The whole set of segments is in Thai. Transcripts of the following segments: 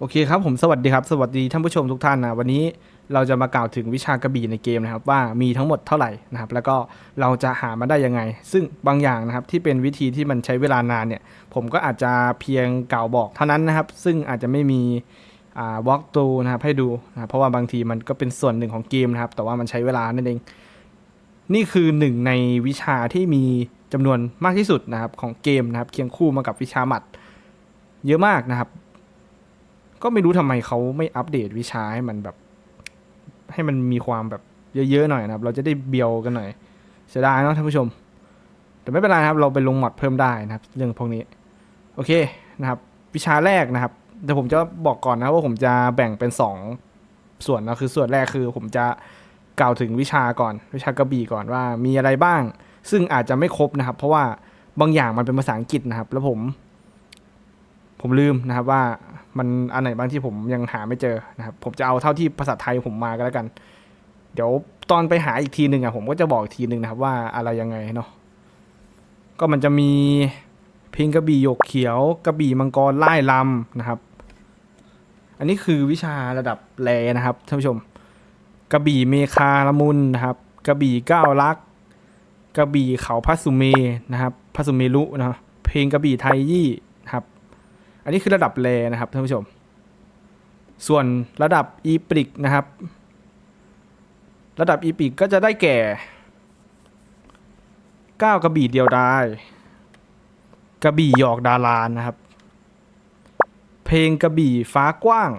โอเคครับผมสวัสดีครับ สวัสดีท่านผู้ชมทุกท่านนะวันนี้เราจะมากล่าวถึงวิชากระบี่ในเกมนะครับ ว่ามีทั้งหมดเท่าไหร่นะครับ แล้วก็เราจะหามาได้ยังไง ซึ่งบางอย่างนะครับที่เป็นวิธีที่มันใช้เวลานานเนี่ย ผมก็อาจจะเพียงกล่าวบอกเท่านั้นนะครับ ซึ่งอาจจะไม่มีอ่าวอล์กตูนะครับให้ดูนะเพราะว่าบางทีมันก็เป็นส่วนหนึ่งของเกมนะครับ แต่ว่ามันใช้เวลานั่นเอง นี่คือหนึ่งในวิชาที่มีจำนวนมากที่สุดนะครับของเกมนะครับ เคียงคู่มากับวิชาหมัด เยอะมากนะครับ ก็ไม่รู้ทำไมเขาไม่อัปเดตวิชาให้มันแบบ ให้มันมีความแบบเยอะๆหน่อยนะครับ เราจะได้เบียวกันหน่อยเสียดายเนาะท่านผู้ชม แต่ไม่เป็นไรครับ เราไปลงหมอดเพิ่มได้นะครับ เรื่องพวกนี้ โอเคนะครับ วิชาแรกนะครับแต่ผมจะบอกก่อนนะว่าผมจะแบ่งเป็นสองส่วนนะคือส่วนแรกคือผมจะกล่าวถึงวิชาก่อน วิชากระบี่ก่อนว่ามีอะไรบ้าง ซึ่งอาจจะไม่ครบนะครับ เพราะว่าบางอย่างมันเป็นภาษาอังกฤษนะครับ แล้วผม ผมลืมนะครับว่า มันอันไหนบางที่ผมยังหาไม่เจอนะครับผมจะเอาเท่าที่ภาษาไทยผมมาก็แล้วกัน เดี๋ยวตอนไปหาอีกทีหนึ่งอะผมก็จะบอกอีกทีหนึ่งนะครับว่าอะไรยังไงเนาะก็มันจะมีเพลงกระบี่หยกเขียวกระบี่มังกรไล่ลำนะครับ อันนี้คือวิชาระดับแรนะครับท่านผู้ชมกระบี่เมคาละมุนนะครับกระบี่ก้าวลักกระบี่เขาพัสุเมนะครับพัสุเมรุนะเพลงกระบี่ไทยยี่ อันนี้คือระดับแรนะครับท่านผู้ชม ส่วนระดับอีปริกนะครับ ระดับอีปริกก็จะได้แก่ก้าวกระบี่เดียวดายกระบี่หยอกดารานนะครับ เพลงกระบี่ฟ้ากว้าง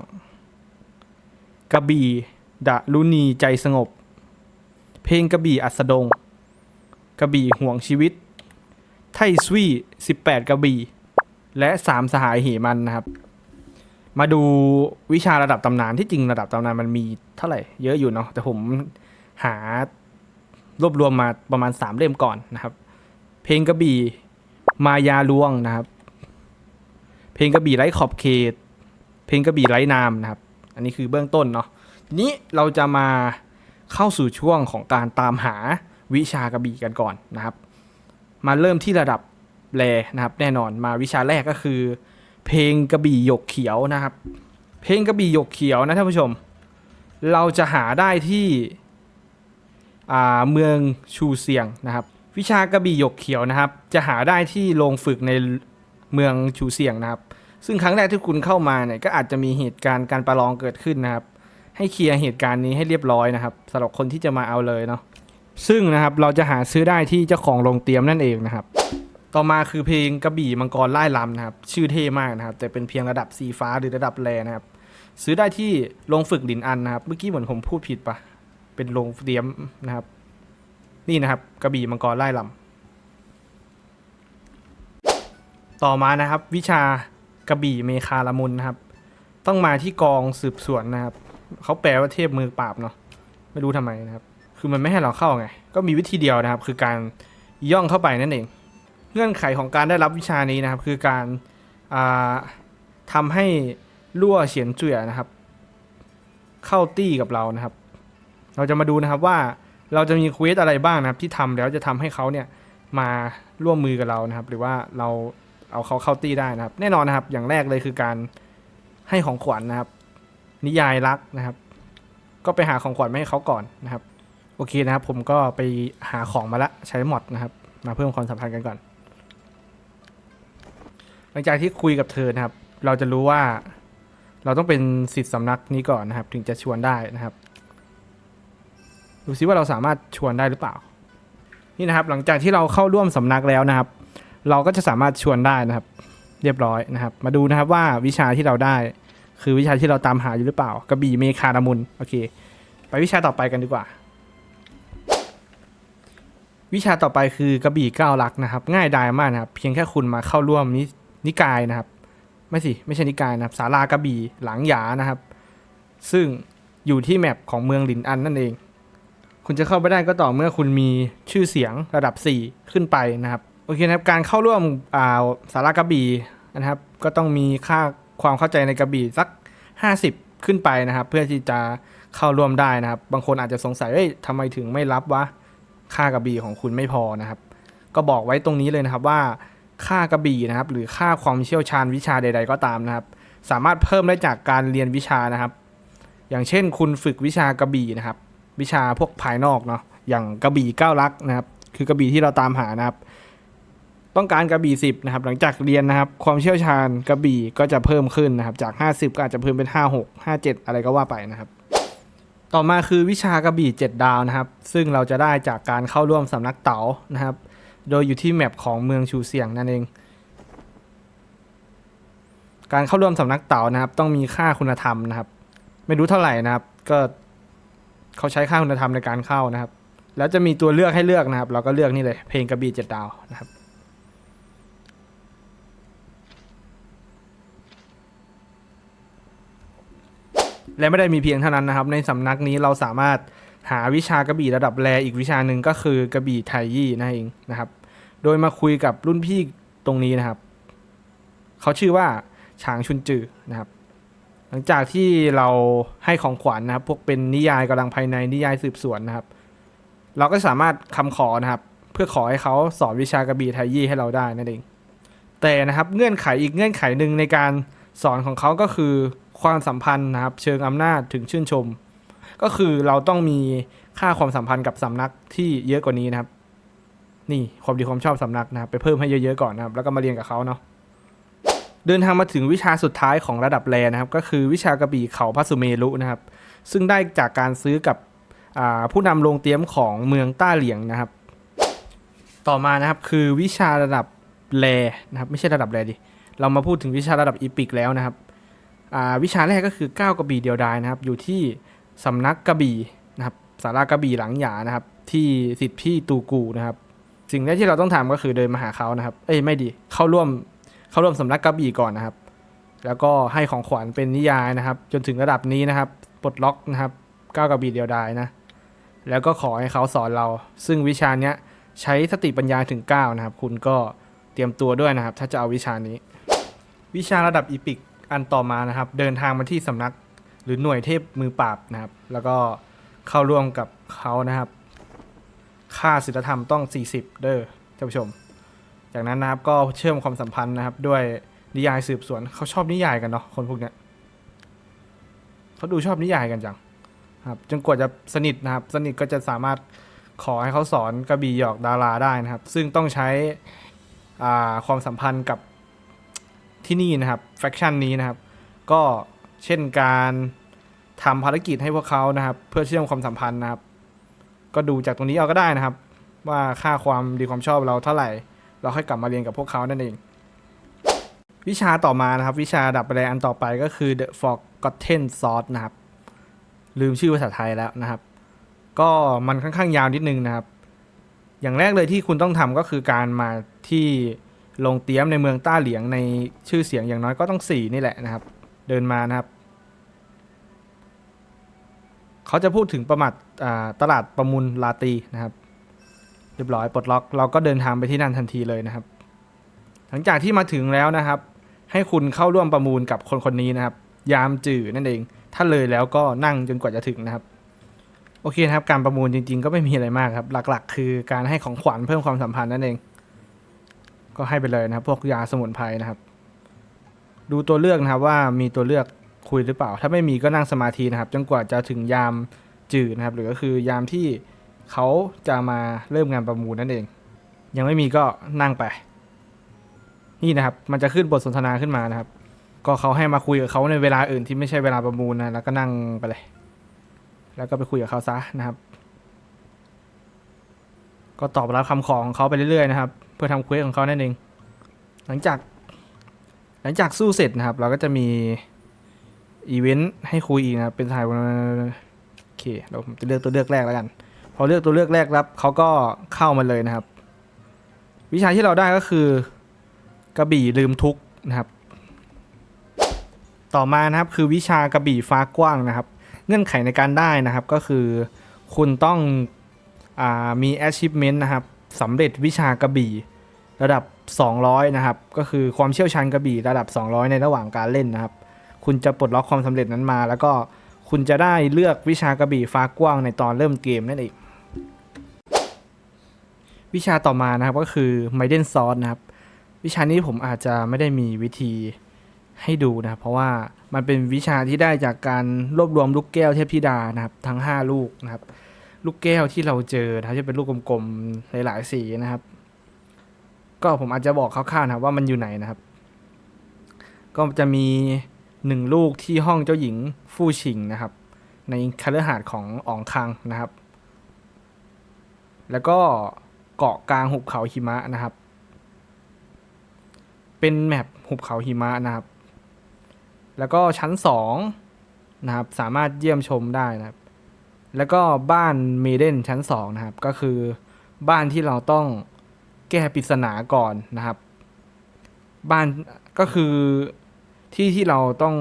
กระบี่ดะลุนีใจสงบ เพลงกระบี่อัสดง กระบี่ห่วงชีวิต ไทสวีสิบแปดกระบี่ และสามสหายเหมันนะครับ มาดูวิชาระดับตำนานที่จริงระดับตำนานมันมีเท่าไหร่เยอะอยู่เนาะแต่ผมหารวบรวมมาประมาณสามเล่มก่อนนะครับ เพลงกระบี่มายาลวงนะครับ เพลงกระบี่ไร้ขอบเขต เพลงกระบี่ไร้นามนะครับ อันนี้คือเบื้องต้นเนาะทีนี้เราจะมาเข้าสู่ช่วงของการตามหาวิชากระบี่กันก่อนนะครับ มาเริ่มที่ระดับ แรนะครับแน่นอนมาวิชาแรกก็คือ เพลงกระบี่หยกเขียวนะครับ เพลงกระบี่หยกเขียวนะท่านผู้ชม เราจะหาได้ที่เมืองชูเซียงนะครับ วิชากระบี่หยกเขียวนะครับ จะหาได้ที่โรงฝึกในเมืองชูเซียงนะครับ ซึ่งครั้งแรกที่คุณเข้ามาเนี่ยก็อาจจะมีเหตุการณ์การประลองเกิดขึ้นนะครับ ให้เคลียร์เหตุการณ์นี้ให้เรียบร้อยนะครับสำหรับคนที่จะมาเอาเลยเนาะซึ่งนะครับเราจะหาซื้อได้ที่เจ้าของโรงเตรียมนั่นเองนะครับ ต่อมาคือเพลงกระบี่มังกรไล่ลำนะครับ ชื่อเท่มากนะครับ แต่เป็นเพียงระดับสีฟ้าหรือระดับแรนะครับ ซื้อได้ที่โรงฝึกหลินอันนะครับ เมื่อกี้เหมือนผมพูดผิดปะเป็นโรงเตรียมนะครับ นี่นะครับ กระบี่มังกรไล่ลำต่อมานะครับ วิชากระบี่เมคาละมุนนะครับ ต้องมาที่กองสืบสวนนะครับเขาแปลว่าเทพมือปราบเนาะไม่รู้ทำไมนะครับ คือมันไม่ให้เราเข้าไง ก็มีวิธีเดียวนะครับ คือการย่องเข้าไปนั่นเอง เงื่อนไขของการได้รับวิชานี้นะครับ คือการาทำให้ลั่วเฉียนเจุ๋ยนะครับ เข้าตี้กับเรานะครับ เราจะมาดูนะครับว่าเราจะมีเควสอะไรบ้างนะครับ ที่ทำแล้วจะทำให้เขาเนี่ยมาร่วมมือกับเรานะครับ หรือว่าเราเอาเขาเข้าตี้ได้นะครับ แน่นอนนะครับ อย่างแรกเลยคือการให้ของขวัญนะครับ นิยายรักนะครับ ก็ไปหาของขวัญมาให้เขาก่อนนะครับ โอเคนะครับ ผมก็ไปหาของมาละใช้หมดนะครับ มาเพิ่มความสัมพันธ์กันก่อน ลังจากที่คุยกับเธอนะครับ เราจะรู้ว่า เราต้องเป็นสิทธิ์สำนักนี้ก่อนนะครับ ถึงจะชวนได้นะครับ ดูซิว่าเราสามารถชวนได้หรือเปล่า นี่นะครับ หลังจากที่เราเข้าร่วมสำนักแล้วนะครับ เราก็จะสามารถชวนได้นะครับ เรียบร้อยนะครับ มาดูนะครับว่าวิชาที่เราได้ คือวิชาที่เราตามหาอยู่หรือเปล่ากระบี่เมคาดามุนโอเค ไปวิชาต่อไปกันดีกว่าวิชาต่อไปคือกระบี่ก้าวลักนะครับ ง่ายดายมากนะครับ เพียงแค่คุณมาเข้าร่วมนิ นิกายนะครับ ไม่สิ ไม่ใช่นิกายนะครับศาลากระบี่หลังหยานะครับ ซึ่งอยู่ที่แมปของเมืองหลินอันนั่นเอง คุณจะเข้าไปได้ก็ต่อเมื่อคุณมีชื่อเสียงระดับ 4 ขึ้นไปนะครับ โอเคนะครับ การเข้าร่วมอ่าสารากระบี่นะครับ ก็ต้องมีค่าความเข้าใจในกระบี่สัก 50 ขึ้นไปนะครับ เพื่อที่จะเข้าร่วมได้นะครับ บางคนอาจจะสงสัยเอ้ยทำไมถึงไม่รับวะค่ากระบี่ของคุณไม่พอนะครับ ก็บอกไว้ตรงนี้เลยนะครับว่า ค่ากระบี่นะครับ หรือค่าความเชี่ยวชาญวิชาใด ๆ ก็ตามนะครับ สามารถเพิ่มได้จากการเรียนวิชานะครับ อย่างเช่น คุณฝึกวิชากระบี่นะครับ วิชาพวกภายนอกเนาะอย่างกระบี่เก้าลักษณ์นะครับ คือกระบี่ที่เราตามหานะครับ ต้องการกระบี่สิบนะครับ หลังจากเรียนนะครับ ความเชี่ยวชาญกระบี่ก็จะเพิ่มขึ้นนะครับ จาก 50 ก็อาจจะเพิ่มเป็น 56 57 อะไรก็ว่าไปนะครับต่อมาคือวิชากระบี่ 7 ดาวนะครับ ซึ่งเราจะได้จากการเข้าร่วมสำนักเต๋านะครับ โดยอยู่ที่แมปของเมืองชูเซียงนั่นเอง การเข้าร่วมสำนักเต๋านะครับ ต้องมีค่าคุณธรรมนะครับ ไม่รู้เท่าไหร่นะครับ ก็เขาใช้ค่าคุณธรรมในการเข้านะครับ แล้วจะมีตัวเลือกให้เลือกนะครับ เราก็เลือกนี่เลยเพลงกระบี่เจ็ดดาวนะครับและไม่ได้มีเพียงเท่านั้นนะครับ ในสำนักนี้เราสามารถหาวิชากระบี่ระดับแรอีกวิชาหนึ่งก็คือกระบี่ไทยี่นั่นเองนะครับ โดยมาคุยกับรุ่นพี่ตรงนี้นะครับ เขาชื่อว่าฉางชุนจือนะครับ หลังจากที่เราให้ของขวัญนะครับ พวกเป็นนิยายกำลังภายในนิยายสืบสวนนะครับ เราก็สามารถคำขอนะครับ เพื่อขอให้เขาสอนวิชากระบี่ไทยี่ให้เราได้นั่นเอง แต่นะครับเงื่อนไขอีกเงื่อนไขหนึ่งในการสอนของเขาก็คือความสัมพันธ์นะครับ เชิงอำนาจถึงชื่นชม ก็คือเราต้องมีค่าความสัมพันธ์กับสำนักที่เยอะกว่านี้นะครับ นี่ความดีความชอบสำนักนะครับไปเพิ่มให้เยอะๆก่อนนะครับแล้วก็มาเรียนกับเขาเนาะเดินทางมาถึงวิชาสุดท้ายของระดับแรนะครับ ก็คือวิชากระบี่เขาพระสุเมรุนะครับ ซึ่งได้จากการซื้อกับผู้นำโรงเตรียมของเมืองต้าเหลียงนะครับ ต่อมานะครับคือวิชาระดับแรนะครับไม่ใช่ระดับแรดิเรามาพูดถึงวิชาระดับอีพิกแล้วนะครับวิชาแรกก็คือก้าวกระบี่เดียวดายนะครับ อยู่ที่สำนักกระบี่นะครับสารากระบี่หลังหยานะครับ ที่สิทธิพี่ตูกูนะครับ สิ่งแรกที่เราต้องทำก็คือเดินมาหาเขานะครับ เอ้ยไม่ดีเข้าร่วมเข้าร่วมสำนักกระบี่ก่อนนะครับ แล้วก็ให้ของขวัญเป็นนิยายนะครับ จนถึงระดับนี้นะครับปลดล็อกนะครับก้าวกระบี่เดียวดายนะแล้วก็ขอให้เขาสอนเรา ซึ่งวิชาเนี้ยใช้สติปัญญาถึง 9 นะครับ คุณก็เตรียมตัวด้วยนะครับ ถ้าจะเอาวิชานี้ วิชาระดับอีพิกอันต่อมานะครับ เดินทางมาที่สำนักหรือหน่วยเทพมือปราบนะครับ แล้วก็เข้าร่วมกับเขานะครับ ค่าศีลธรรมต้อง 40 เด้อท่านผู้ชม จากนั้นนะครับก็เชื่อมความสัมพันธ์นะครับ ด้วยนิยายสืบสวนเขาชอบนิยายกันเนาะคนพวกเนี้ยเขาดูชอบนิยายกันจังครับจนกว่าจะสนิทนะครับ สนิทก็จะสามารถขอให้เขาสอนกระบี่หยอกดาราได้นะครับ ซึ่งต้องใช้ความสัมพันธ์กับที่นี่นะครับแฟคชั่นนี้นะครับ ก็เช่นการทำภารกิจให้พวกเขานะครับ เพื่อเชื่อมความสัมพันธ์นะครับ ก็ดูจากตรงนี้เอาก็ได้นะครับ ว่าค่าความดีความชอบเราเท่าไหร่ เราค่อยกลับมาเรียนกับพวกเขานั่นเอง วิชาต่อมานะครับ วิชาดับแรงอันต่อไปก็คือ The Forgotten Sword นะครับ ลืมชื่อภาษาไทยแล้วนะครับ ก็มันค่อนข้างยาวนิดนึงนะครับ อย่างแรกเลยที่คุณต้องทำก็คือการมาที่ลงเตี้ยมในเมืองต้าเหลียงในชื่อเสียงอย่างน้อยก็ต้องสี่นี่แหละนะครับ เดินมานะครับ เขาจะพูดถึงประมาท ตลาดประมูลลาตีนะครับ เรียบร้อยปลดล็อกเราก็เดินทางไปที่นั่นทันทีเลยนะครับ หลังจากที่มาถึงแล้วนะครับ ให้คุณเข้าร่วมประมูลกับคนคนนี้นะครับ ยามจื่อนั่นเอง ถ้าเลยแล้วก็นั่งจนกว่าจะถึงนะครับ โอเคนะครับ การประมูลจริง ๆ ก็ไม่มีอะไรมากครับ หลักๆ คือการให้ของขวัญเพิ่มความสัมพันธ์นั่นเอง ก็ให้ไปเลยนะครับ พวกยาสมุนไพรนะครับ ดูตัวเลือกนะครับว่ามีตัวเลือกคุยหรือเปล่า ถ้าไม่มีก็นั่งสมาธินะครับ จนกว่าจะถึงยาม จื่อนะครับ หรือก็คือยามที่เขาจะมาเริ่มงานประมูลนั่นเอง ยังไม่มีก็นั่งไป นี่นะครับ มันจะขึ้นบทสนทนาขึ้นมานะครับ ก็เขาให้มาคุยกับเขาในเวลาอื่นที่ไม่ใช่เวลาประมูลนะแล้วก็นั่งไปเลย แล้วก็ไปคุยกับเขาซะนะครับ ก็ตอบรับคำขอของเขาไปเรื่อยๆนะครับ เพื่อทำเควสของเขานั่นเอง หลังจาก หลังจากสู้เสร็จนะครับ เราก็จะมีอีเวนต์ให้คุยอีกนะครับเป็นถ่ายวัน เคเราจะเลือกตัวเลือกแรกแล้วกัน พอเลือกตัวเลือกแรกรับเขาก็เข้ามาเลยนะครับ วิชาที่เราได้ก็คือกระบี่ลืมทุกนะครับ ต่อมานะครับคือวิชากระบี่ฟ้ากว้างนะครับ เงื่อนไขในการได้นะครับก็คือ คุณต้องอมี achievement นะครับสำเร็จวิชากระบี่ระดับ 200 นะครับ ก็คือความเชี่ยวชาญกระบี่ระดับ 200 ในระหว่างการเล่นนะครับ คุณจะปลดล็อกความสำเร็จนั้นมา แล้วก็ คุณจะได้เลือกวิชากระบี่ฟ้ากว้างในตอนเริ่มเกมนั่นเองวิชาต่อมานะครับก็คือ Maiden Sword นะครับ วิชานี้ผมอาจจะไม่ได้มีวิธีให้ดูนะครับเพราะว่ามันเป็นวิชาที่ได้จากการรวบรวมลูกแก้วเทพธิดานะครับ ทั้ง 5 ลูกนะครับ ลูกแก้วที่เราเจอนะครับจะเป็นลูกกลมๆหลายๆสีนะครับ ก็ผมอาจจะบอกคร่าวๆนะครับว่ามันอยู่ไหนนะครับ ก็จะมี หนึ่งลูกที่ห้องเจ้าหญิงฟู่ชิงนะครับ ในคฤหาสน์ของอองคังนะครับ แล้วก็เกาะกลางหุบเขาหิมะนะครับ เป็นแมปหุบเขาหิมะนะครับ แล้วก็ชั้นสองนะครับ สามารถเยี่ยมชมได้นะครับ แล้วก็บ้านเมเดนชั้นสองนะครับ ก็คือบ้านที่เราต้องแก้ปริศนาก่อนนะครับ บ้านก็คือ ที่ที่เราต้อง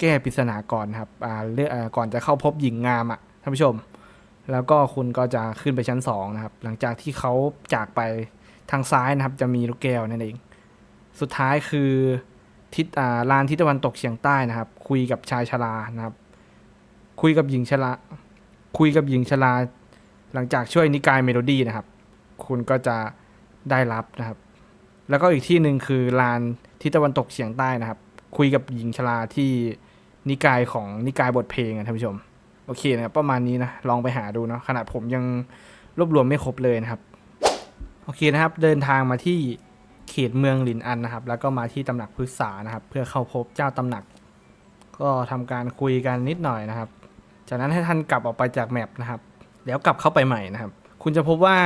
แก้ปริศนาก่อนครับอ่าเรื่องก่อนจะเข้าพบหญิงงามอะท่านผู้ชม แล้วก็คุณก็จะขึ้นไปชั้นสองนะครับ หลังจากที่เขาจากไปทางซ้ายนะครับ จะมีลูกแก้วนั่นเอง สุดท้ายคือทิศอ่าลานทิศตะวันตกเฉียงใต้นะครับ คุยกับชายชรานะครับ คุยกับหญิงชราคุยกับหญิงชราหลังจากช่วยนิกายเมโลดี้นะครับ คุณก็จะได้รับนะครับ แล้วก็อีกที่หนึ่งคือลานทิศตะวันตกเฉียงใต้นะครับ คุยกับหญิงชราที่นิกายของนิกายบทเพลงอะท่านผู้ชม โอเคนะครับประมาณนี้นะลองไปหาดูเนาะขนาดผมยังรวบรวมไม่ครบเลยนะครับ โอเคนะครับ เดินทางมาที่เขตเมืองหลินอันนะครับ แล้วก็มาที่ตำหนักพฤกษานะครับ เพื่อเข้าพบเจ้าตำหนัก ก็ทำการคุยกันนิดหน่อยนะครับ จากนั้นให้ท่านกลับออกไปจากแมปนะครับแล้วกลับเข้าไปใหม่นะครับ คุณจะพบว่า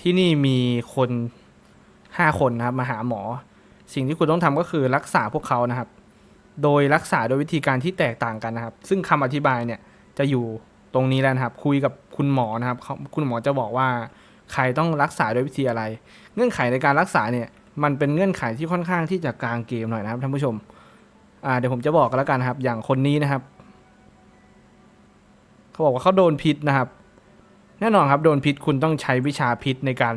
ที่นี่มีคนห้าคนนะครับมาหาหมอ สิ่งที่คุณต้องทำก็คือรักษาพวกเขานะครับ โดยรักษาโดยวิธีการที่แตกต่างกันนะครับ ซึ่งคำอธิบายเนี่ยจะอยู่ตรงนี้แล้วนะครับ คุยกับคุณหมอนะครับเขาคุณหมอจะบอกว่าใครต้องรักษาโดยวิธีอะไร เงื่อนไขในการรักษาเนี่ยมันเป็นเงื่อนไขที่ค่อนข้างที่จะกลางเกมหน่อยนะครับท่านผู้ชมเดี๋ยวผมจะบอกกันแล้วกันครับ อย่างคนนี้นะครับ เขาบอกว่าเขาโดนพิษนะครับ แน่นอนครับโดนพิษคุณต้องใช้วิชาพิษในการ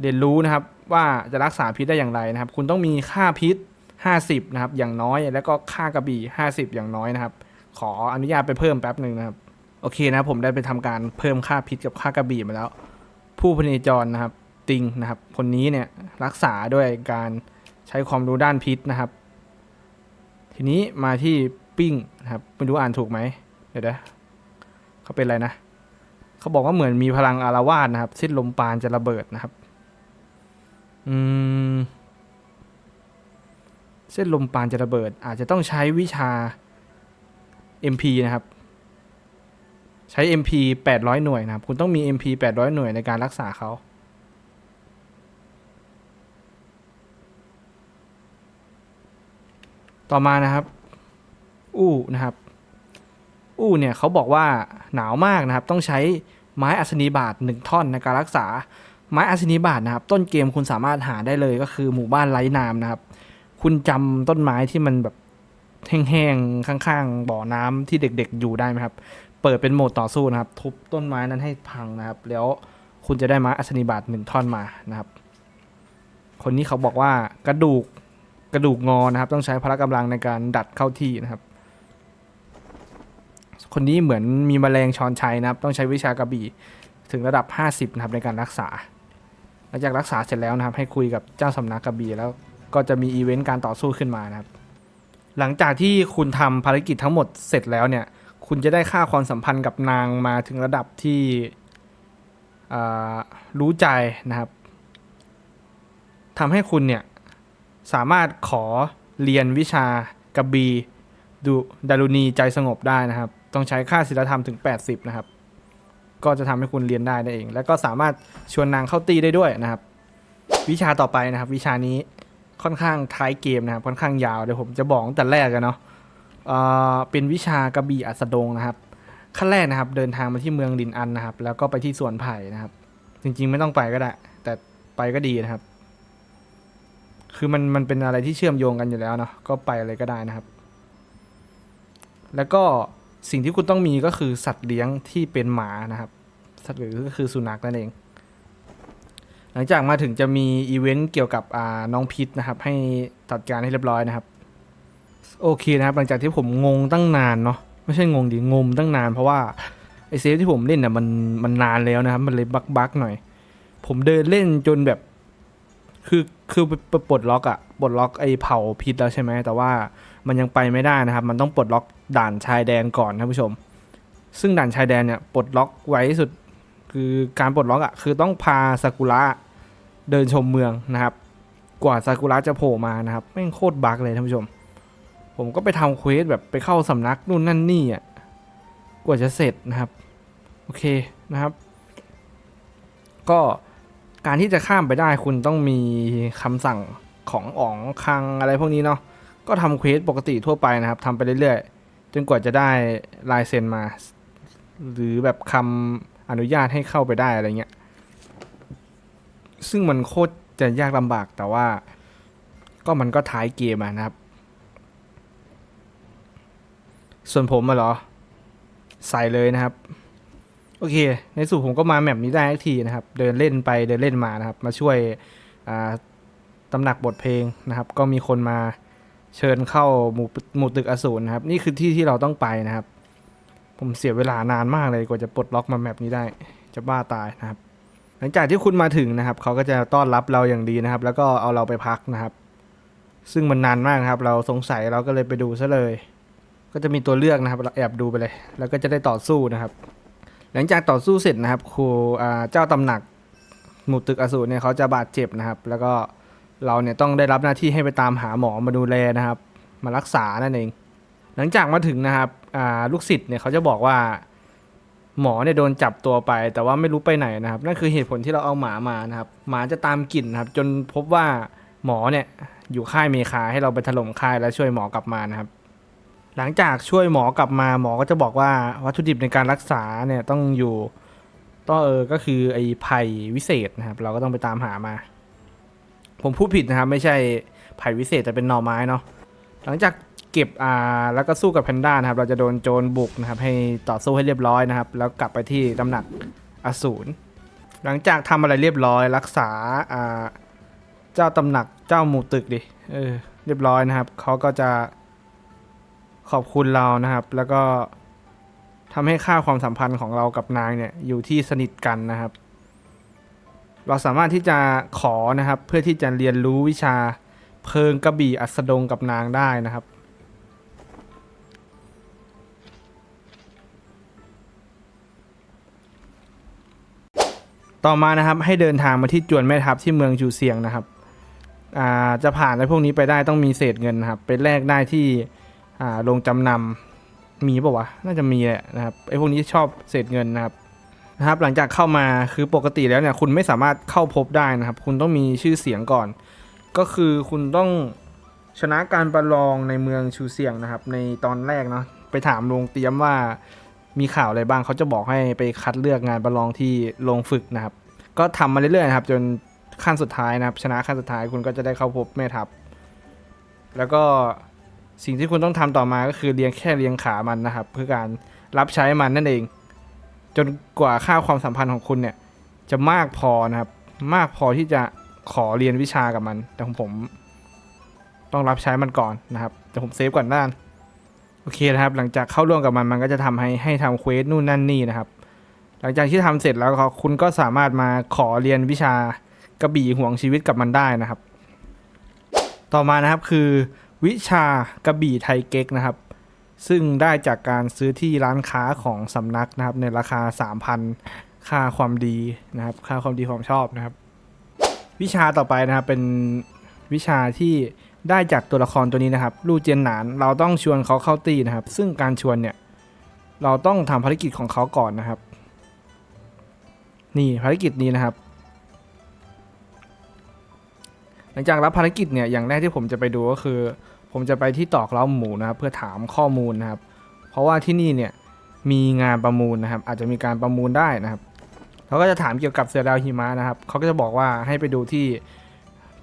เรียนรู้นะครับ ว่าจะรักษาพิษได้อย่างไรนะครับ คุณต้องมีค่าพิษ 50 นะครับ อย่างน้อย แล้วก็ค่ากระบี่ 50 อย่างน้อยนะครับ ขออนุญาตไปเพิ่มแป๊บหนึ่งนะครับ โอเคนะผมได้ไปทำการเพิ่มค่าพิษกับค่ากระบี่มาแล้ว ผู้พเนจรนะครับ ติงนะครับ คนนี้เนี่ยรักษาด้วยการใช้ความรู้ด้านพิษนะครับ ทีนี้มาที่ปิ้งนะครับไม่รู้อ่านถูกไหมเดี๋ยวนะเขาเป็นอะไรนะเขาบอกว่าเหมือนมีพลังอารวาสนะครับสิ้นลมปานจะระเบิดนะครับ อืม เส้นลมปานจะระเบิด อาจจะต้องใช้วิชา MP นะครับ ใช้ MP 800 หน่วยนะครับ คุณต้องมี MP 800 หน่วยในการรักษาเขาต่อมานะครับ อู้นะครับ อู้เนี่ยเขาบอกว่าหนาวมากนะครับ ต้องใช้ไม้อัศนีบาทหนึ่งท่อนในการรักษา ไม้อัศนีบาทนะครับ ต้นเกมคุณสามารถหาได้เลยก็คือหมู่บ้านไร้น้ำนะครับ คุณจำต้นไม้ที่มันแบบแห้งๆข้างๆบ่อน้ำที่เด็กๆอยู่ได้ไหมครับ เปิดเป็นโหมดต่อสู้นะครับ ทุบต้นไม้นั้นให้พังนะครับ แล้วคุณจะได้ม้อัศนีบาทหนึ่งท่อนมานะครับ คนนี้เขาบอกว่ากระดูกกระดูกงอนะครับ ต้องใช้พละกำลังในการดัดเข้าที่นะครับ คนนี้เหมือนมีแมลงชอนชัยนะครับ ต้องใช้วิชากระบี่ถึงระดับ 50 นะครับในการรักษา หลังจากรักษาเสร็จแล้วนะครับ ให้คุยกับเจ้าสำนักกระบี่แล้ว ก็จะมีอีเวนต์การต่อสู้ขึ้นมานะครับ หลังจากที่คุณทำภารกิจทั้งหมดเสร็จแล้วเนี่ย คุณจะได้ค่าความสัมพันธ์กับนางมาถึงระดับที่อ่ารู้ใจนะครับทำให้คุณเนี่ยสามารถขอเรียนวิชากระบีดูดารุณีใจสงบได้นะครับ ต้องใช้ค่าศิลธรรมถึง 80 นะครับ ก็จะทำให้คุณเรียนได้นั่นเอง แล้วก็สามารถชวนนางเข้าตีได้ด้วยนะครับ วิชาต่อไปนะครับ วิชานี้ ค่อนข้างท้ายเกมนะครับ ค่อนข้างยาวเดี๋ยวผมจะบอกตั้งแต่แรกกันเนาะเเป็นวิชากระบี่อัสดงนะครับ ขั้นแรกนะครับ เดินทางมาที่เมืองลินอันนะครับ แล้วก็ไปที่สวนไผ่นะครับ จริงๆไม่ต้องไปก็ได้ แต่ไปก็ดีนะครับ คือมันมันเป็นอะไรที่เชื่อมโยงกันอยู่แล้วเนาะก็ไปอะไรก็ได้นะครับ แล้วก็สิ่งที่คุณต้องมีก็คือสัตว์เลี้ยงที่เป็นหมานะครับ สัตว์หรือก็คือสุนัขนั่นเอง หลังจากมาถึงจะมีอีเวนต์เกี่ยวกับอ่าน้องพิษนะครับ ให้จัดการให้เรียบร้อยนะครับ โอเคนะครับ หลังจากที่ผมงงตั้งนานเนาะไม่ใช่งงดิงมตั้งนานเพราะว่าไอเซฟที่ผมเล่นน่ะมันมันนานแล้วนะครับ มันเลยบักบักหน่อย ผมเดินเล่นจนแบบ คือคือไปปลดล็อกอะปลดล็อกไอเผาพิษแล้วใช่ไหมแต่ว่ามันยังไปไม่ได้นะครับ มันต้องปลดล็อกด่านชายแดนก่อนท่านผู้ชม ซึ่งด่านชายแดนเนี่ยปลดล็อกไว้ที่สุด คือการปลดล็อกอะคือต้องพาซากุระเดินชมเมืองนะครับ กว่าซากุระจะโผล่มานะครับแม่งโคตรบักเลยท่านผู้ชม ผมก็ไปทำเควสแบบไปเข้าสำนักนู่นนั่นนี่อะกว่าจะเสร็จนะครับ โอเคนะครับ ก็การที่จะข้ามไปได้คุณต้องมีคำสั่งของอ๋องคังอะไรพวกนี้เนาะก็ทำเควสปกติทั่วไปนะครับทำไปเรื่อยๆ จนกว่าจะได้ลายเซ็นมา หรือแบบคำ อนุญาตให้เข้าไปได้อะไรเงี้ย ซึ่งมันโคตรจะยากลำบากแต่ว่า ก็มันก็ท้ายเกมอะนะครับ ส่วนผมอะเหรอ ใส่เลยนะครับ โอเค ในสุดผมก็มาแมปนี้ได้ทักทีนะครับ เดินเล่นไปเดินเล่นมานะครับ มาช่วยอ่าตำหนักบทเพลงนะครับ ก็มีคนมาเชิญเข้าหมู่หมู่ตึกอสูรนะครับ นี่คือที่ที่เราต้องไปนะครับ ผมเสียเวลานานมากเลยกว่าจะปลดล็อกมาแมปนี้ได้ จะบ้าตายนะครับ หลังจากที่คุณมาถึงนะครับ เขาก็จะต้อนรับเราอย่างดีนะครับ แล้วก็เอาเราไปพักนะครับ ซึ่งมันนานมากครับ เราสงสัยเราก็เลยไปดูซะเลย ก็จะมีตัวเลือกนะครับ เราแอบดูไปเลย แล้วก็จะได้ต่อสู้นะครับ หลังจากต่อสู้เสร็จนะครับ ครูเจ้าตำหนักหมู่ตึกอสูรเนี่ยเขาจะบาดเจ็บนะครับ แล้วก็เราเนี่ยต้องได้รับหน้าที่ให้ไปตามหาหมอมาดูแลนะครับ มารักษานั่นเอง หลังจากมาถึงนะครับ ลูกศิษย์เนี่ยเขาจะบอกว่า หมอเนี่ยโดนจับตัวไป แต่ว่าไม่รู้ไปไหนนะครับ นั่นคือเหตุผลที่เราเอาหมามานะครับ หมาจะตามกลิ่นนะครับ จนพบว่าหมอเนี่ยอยู่ค่ายเมคาให้เราไปถล่มค่ายแล้วช่วยหมอกลับมานะครับ หลังจากช่วยหมอกลับมาหมอก็จะบอกว่าวัตถุดิบในการรักษาเนี่ยต้องอยู่ต้องเออก็คือไอ้ไผ่วิเศษนะครับ เราก็ต้องไปตามหามา ผมพูดผิดนะครับ ไม่ใช่ไผ่วิเศษแต่เป็นหน่อไม้เนาะหลังจาก เก็บอ่าแล้วก็สู้กับแพนด้านะครับ เราจะโดนโจรบุกนะครับ ให้ต่อสู้ให้เรียบร้อยนะครับ แล้วกลับไปที่ตำหนักอสูรหลังจากทำอะไรเรียบร้อย รักษาอ่าเจ้าตำหนักเจ้าหมู่ตึกดิเออเรียบร้อยนะครับเขาก็จะขอบคุณเรานะครับ แล้วก็ทำให้ค่าความสัมพันธ์ของเรากับนางเนี่ยอยู่ที่สนิทกันนะครับ เราสามารถที่จะขอนะครับ เพื่อที่จะเรียนรู้วิชาเพลิงกระบี่อัสดงกับนางได้นะครับ ต่อมานะครับให้เดินทางมาที่จวนแม่ทัพที่เมืองจูเซียงนะครับจะผ่านในพวกนี้ไปได้ต้องมีเศษเงินนะครับไปแลกได้ที่อ่าลงจำนำมีป่าวะน่าจะมีแหละนะครับไอ้พวกนี้ชอบเศษเงินนะครับนะครับ หลังจากเข้ามาคือปกติแล้วเนี่ยคุณไม่สามารถเข้าพบได้นะครับ คุณต้องมีชื่อเสียงก่อน ก็คือคุณต้องชนะการประลองในเมืองชูเสียงนะครับ ในตอนแรกเนาะไปถามโรงเตรียมว่า มีข่าวอะไรบ้างเขาจะบอกให้ไปคัดเลือกงานประลองที่โรงฝึกนะครับ ก็ทำมาเรื่อยๆนะครับ จนขั้นสุดท้ายนะครับ ชนะขั้นสุดท้ายคุณก็จะได้เข้าพบแม่ทัพ แล้วก็สิ่งที่คุณต้องทำต่อมาก็คือเลี้ยงแค่เลี้ยงขามันนะครับ เพื่อการรับใช้มันนั่นเอง จนกว่าค่าความสัมพันธ์ของคุณเนี่ย จะมากพอนะครับ มากพอที่จะขอเรียนวิชากับมัน แต่ของผม ต้องรับใช้มันก่อนนะครับแต่ผมเซฟก่อนด้าน โอเคนะครับ หลังจากเข้าร่วมกับมันมันก็จะทำให้ให้ทำเควสนู่นนั่นนี่นะครับ หลังจากที่ทำเสร็จแล้วคุณก็สามารถมาขอเรียนวิชากระบี่ห่วงชีวิตกับมันได้นะครับ ต่อมานะครับคือ วิชากระบี่ไทยเก๊กนะครับ ซึ่งได้จากการซื้อที่ร้านค้าของสำนักนะครับ ในราคา 3,000 ค่าความดีนะครับ ค่าความดีความชอบนะครับ วิชาต่อไปนะครับเป็นวิชาที่ ได้จากตัวละครตัวนี้นะครับลู่เจียนหนานเราต้องชวนเขาเข้าตีนะครับ ซึ่งการชวนเนี่ยเราต้องทำภารกิจของเขาก่อนนะครับ นี่ภารกิจนี้นะครับ หลังจากรับภารกิจเนี่ยอย่างแรกที่ผมจะไปดูก็คือ ผมจะไปที่ตอกเล้าหมูนะครับ เพื่อถามข้อมูลนะครับ เพราะว่าที่นี่เนี่ยมีงานประมูลนะครับ อาจจะมีการประมูลได้นะครับเขาก็จะถามเกี่ยวกับเสือดาวหิมะนะครับเขาก็จะบอกว่าให้ไปดูที่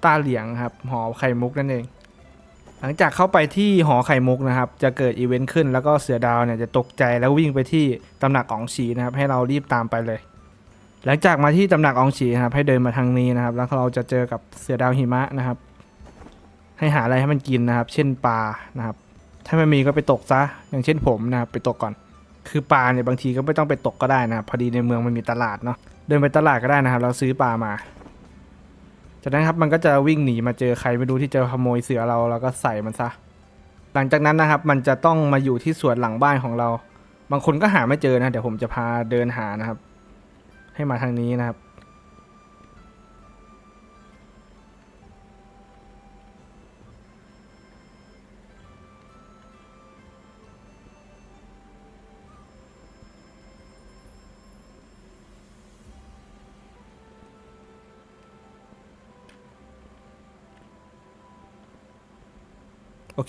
ต้าเหลียงครับหอไข่มุกนั่นเอง หลังจากเข้าไปที่หอไข่มุกนะครับ จะเกิดอีเวนต์ขึ้นแล้วก็เสือดาวเนี่ยจะตกใจแล้ววิ่งไปที่ตำหนักอองฉีนะครับ ให้เรารีบตามไปเลย หลังจากมาที่ตำหนักอองฉีนะครับ ให้เดินมาทางนี้นะครับ แล้วเราจะเจอกับเสือดาวหิมะนะครับ ให้หาอะไรให้มันกินนะครับ เช่นปลานะครับ ถ้าไม่มีก็ไปตกซะอย่างเช่นผมนะครับไปตกก่อนคือปลาเนี่ยบางทีก็ไม่ต้องไปตกก็ได้นะครับพอดีในเมืองมันมีตลาดเนาะเดินไปตลาดก็ได้นะครับ เราซื้อปลามา จากนั้นครับมันก็จะวิ่งหนีมาเจอใครไม่รู้ที่จะขโมยเสือเราแล้วก็ใส่มันซะ หลังจากนั้นนะครับมันจะต้องมาอยู่ที่สวนหลังบ้านของเรา บางคนก็หาไม่เจอนะ เดี๋ยวผมจะพาเดินหานะครับ ให้มาทางนี้นะครับ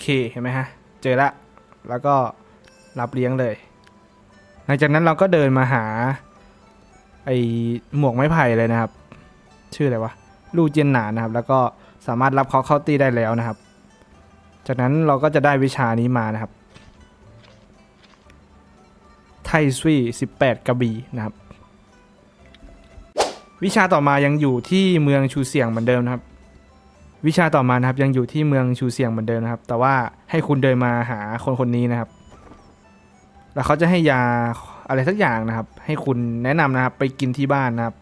เคเห็นไหมฮะ เจอละ แล้วก็รับเลี้ยงเลย หลังจากนั้นเราก็เดินมาหา ไอหมวกไม้ไผ่เลยนะครับ ชื่ออะไรวะ ลูเจียนหนานนะครับ แล้วก็สามารถรับเขาเข้าตีได้แล้วนะครับ จากนั้นเราก็จะได้วิชานี้มานะครับ ไทซุย18 กระบี่นะครับ วิชาต่อมายังอยู่ที่เมืองชูเสียงเหมือนเดิมนะครับ วิชาต่อมานะครับยังอยู่ที่เมืองชูเสียงเหมือนเดิมนะครับ แต่ว่าให้คุณเดินมาหาคนคนนี้นะครับ แล้วเขาจะให้ยาอะไรสักอย่างนะครับ ให้คุณแนะนำนะครับ ไปกินที่บ้านนะครับ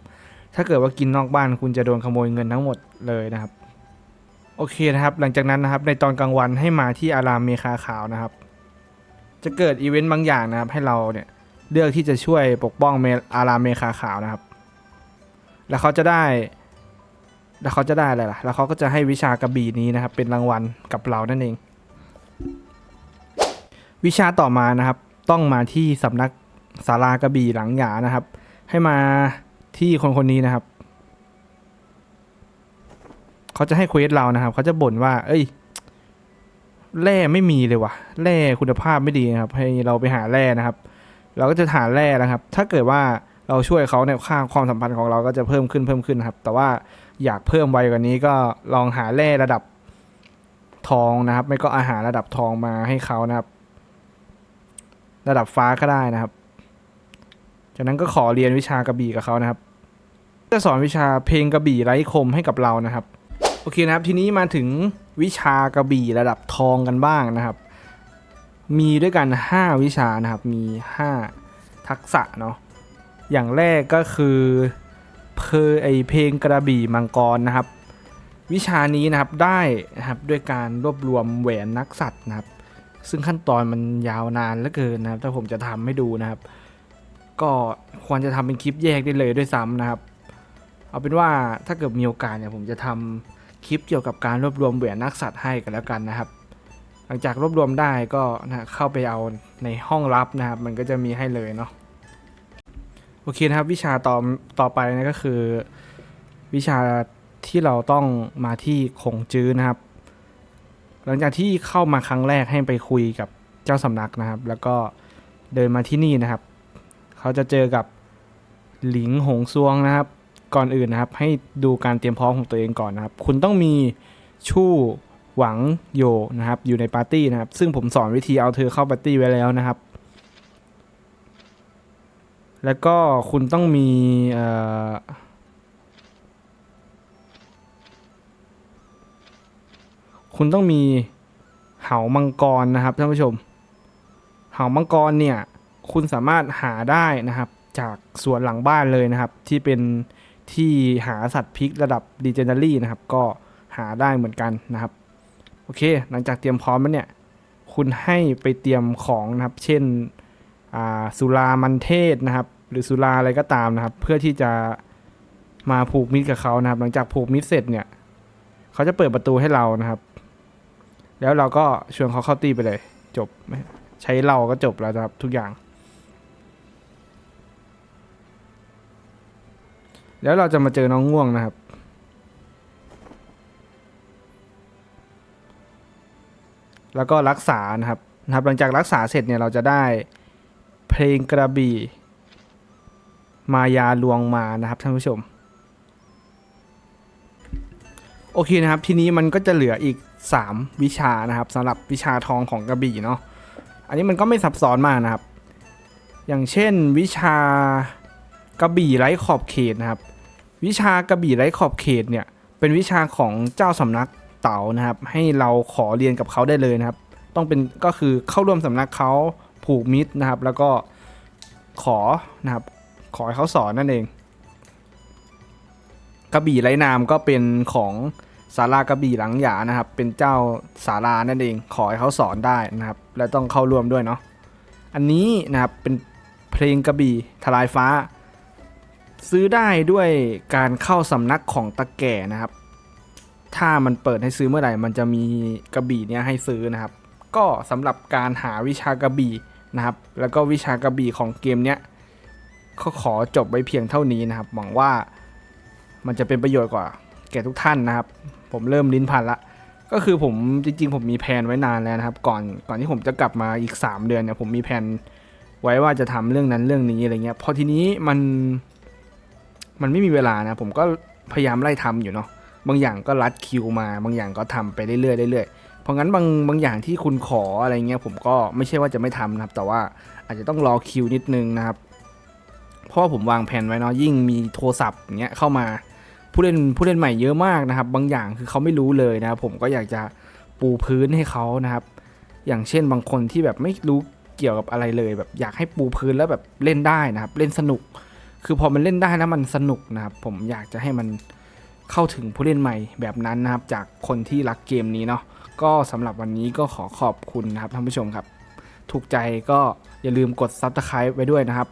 ถ้าเกิดว่ากินนอกบ้าน คุณจะโดนขโมยเงินทั้งหมดเลยนะครับ โอเคนะครับ หลังจากนั้นนะครับในตอนกลางวันให้มาที่อารามเมคาขาวนะครับ จะเกิดอีเวนต์บางอย่างนะครับ ให้เราเนี่ยเลือกที่จะช่วยปกป้องเมอารามเมคาขาวนะครับ แล้วเขาจะได้ แล้วเขาจะได้อะไรล่ะ แล้วเขาก็จะให้วิชากระบี่นี้นะครับ เป็นรางวัลกับเรานั่นเอง วิชาต่อมานะครับ ต้องมาที่สำนักศาลากระบี่หลังหยานะครับ ให้มาที่คนคนนี้นะครับ เขาจะให้เควสเรานะครับ เขาจะบ่นว่า เอ้ยแร่ไม่มีเลยว่ะแร่คุณภาพไม่ดีนะครับ ให้เราไปหาแร่นะครับ เราก็จะหาแร่นะครับ ถ้าเกิดว่าเราช่วยเขาเนี่ยค่าความสัมพันธ์ของเราก็จะเพิ่มขึ้นเพิ่มขึ้นนะครับ แต่ว่า อยากเพิ่มไวกว่านี้ก็ลองหาแร่ระดับทองนะครับ ไม่ก็อาหารระดับทองมาให้เขานะครับ ระดับฟ้าก็ได้นะครับ จากนั้นก็ขอเรียนวิชากระบี่กับเขานะครับ จะสอนวิชาเพลงกระบี่ไร้คมให้กับเรานะครับ โอเคนะครับ ทีนี้มาถึงวิชากระบี่ระดับทองกันบ้างนะครับ มีด้วยกัน 5 วิชานะครับ มี 5 ทักษะเนาะ อย่างแรกก็คือ เพอไอเพลงกระบี่มังกรนะครับ วิชานี้นะครับได้นะครับด้วยการรวบรวมแหวนนักสัตว์นะครับ ซึ่งขั้นตอนมันยาวนานเหลือเกินนะครับ ถ้าผมจะทำให้ดูนะครับ ก็ควรจะทำเป็นคลิปแยกได้เลยด้วยซ้ำนะครับ เอาเป็นว่าถ้าเกิดมีโอกาสเนี่ยผมจะทำคลิปเกี่ยวกับการรวบรวมแหวนนักสัตว์ให้กันแล้วกันนะครับ หลังจากรวบรวมได้ก็นะเข้าไปเอาในห้องลับนะครับ มันก็จะมีให้เลยเนาะ โอเคนะครับ วิชาต่อต่อไปนะก็คือ วิชาที่เราต้องมาที่คงจื้อนะครับ หลังจากที่เข้ามาครั้งแรกให้ไปคุยกับเจ้าสำนักนะครับ แล้วก็เดินมาที่นี่นะครับ เขาจะเจอกับหลิงหงซวงนะครับ ก่อนอื่นนะครับ ให้ดูการเตรียมพร้อมของตัวเองก่อนนะครับ คุณต้องมีชู่หวังโยนะครับ อยู่ในปาร์ตี้นะครับ ซึ่งผมสอนวิธีเอาเธอเข้าปาร์ตี้ไว้แล้วนะครับ แล้วก็คุณต้องมีเอ่อคุณต้องมีเหามังกรนะครับท่านผู้ชม เหามังกรเนี่ยคุณสามารถหาได้นะครับ จากสวนหลังบ้านเลยนะครับ ที่เป็นที่หาสัตว์พิกระดับดีเจน r รี่นะครับ ก็หาได้เหมือนกันนะครับ โอเค หลังจากเตรียมพร้อมแล้วเนี่ย คุณให้ไปเตรียมของนะครับ เช่น สุรามันเทศนะครับ หรือสุราอะไรก็ตามนะครับ เพื่อที่จะมาผูกมิตรกับเขานะครับ หลังจากผูกมิตรเสร็จเนี่ยเขาจะเปิดประตูให้เรานะครับ แล้วเราก็ชวนเขาเข้าตีไปเลย จบใช้เราก็จบแล้วครับทุกอย่าง แล้วเราจะมาเจอน้องง่วงนะครับแล้วก็รักษานะครับนะครับ หลังจากรักษาเสร็จเนี่ยเราจะได้ เพลงกระบี่ มายาลวงมานะครับท่านผู้ชม โอเคนะครับ ทีนี้มันก็จะเหลืออีก 3 วิชานะครับสำหรับวิชาทองของกระบี่เนาะอันนี้มันก็ไม่ซับซ้อนมากนะครับ อย่างเช่นวิชากระบี่ไร้ขอบเขตนะครับ วิชากระบี่ไร้ขอบเขตเนี่ยเป็นวิชาของเจ้าสำนักเต๋านะครับ ให้เราขอเรียนกับเขาได้เลยนะครับ ต้องเป็นก็คือเข้าร่วมสำนักเขา ผูกมิตรนะครับ แล้วก็ขอนะครับ ขอให้เขาสอนนั่นเองกระบี่ไร้นามก็เป็นของสารากระบี่หลังหยานะครับ เป็นเจ้าสารานั่นเอง ขอให้เขาสอนได้นะครับ และต้องเข้าร่วมด้วยเนาะอันนี้นะครับเป็นเพลงกระบี่ทลายฟ้า ซื้อได้ด้วยการเข้าสำนักของตะแก่นะครับ ถ้ามันเปิดให้ซื้อเมื่อไหร่ มันจะมีกระบี่เนี้ยให้ซื้อนะครับ ก็สำหรับการหาวิชากระบี่ นะครับ แล้วก็วิชากระบี่ของเกมเนี้ยก็ขอจบไว้เพียงเท่านี้นะครับ หวังว่ามันจะเป็นประโยชน์กว่าแก่ทุกท่านนะครับ ผมเริ่มลิ้นพันละ ก็คือผมจริง ๆ ผมมีแผนไว้นานแล้วนะครับ ก่อนก่อนที่ผมจะกลับมาอีก 3 เดือนเนี่ยผมมีแผนไว้ว่าจะทำเรื่องนั้นเรื่องนี้อะไรเงี้ย พอทีนี้มันมันไม่มีเวลานะ ผมก็พยายามไล่ทำอยู่เนาะ บางอย่างก็รัดคิวมา บางอย่างก็ทำไปเรื่อยๆเรื่อยๆ ราะงั้นบางบางอย่างที่คุณขออะไรเงี้ยผมก็ไม่ใช่ว่าจะไม่ทำนะครับ แต่ว่าอาจจะต้องรอคิวนิดนึงนะครับ เพราะว่าผมวางแผนไว้เนาะยิ่งมีโทรศัพท์เงี้ยเข้ามาผู้เล่นผู้เล่นใหม่เยอะมากนะครับ บางอย่างคือเขาไม่รู้เลยนะครับผมก็อยากจะปูพื้นให้เขานะครับ อย่างเช่นบางคนที่แบบไม่รู้เกี่ยวกับอะไรเลยแบบอยากให้ปูพื้นแล้วแบบเล่นได้นะครับ เล่นสนุก คือพอมันเล่นได้แล้วมันสนุกนะครับ ผมอยากจะให้มันเข้าถึงผู้เล่นใหม่แบบนั้นนะครับ จากคนที่รักเกมนี้เนาะ ก็สำหรับวันนี้ก็ขอขอบคุณนะครับท่านผู้ชมครับ ถูกใจก็อย่าลืมกด Subscribe ไว้ด้วยนะครับ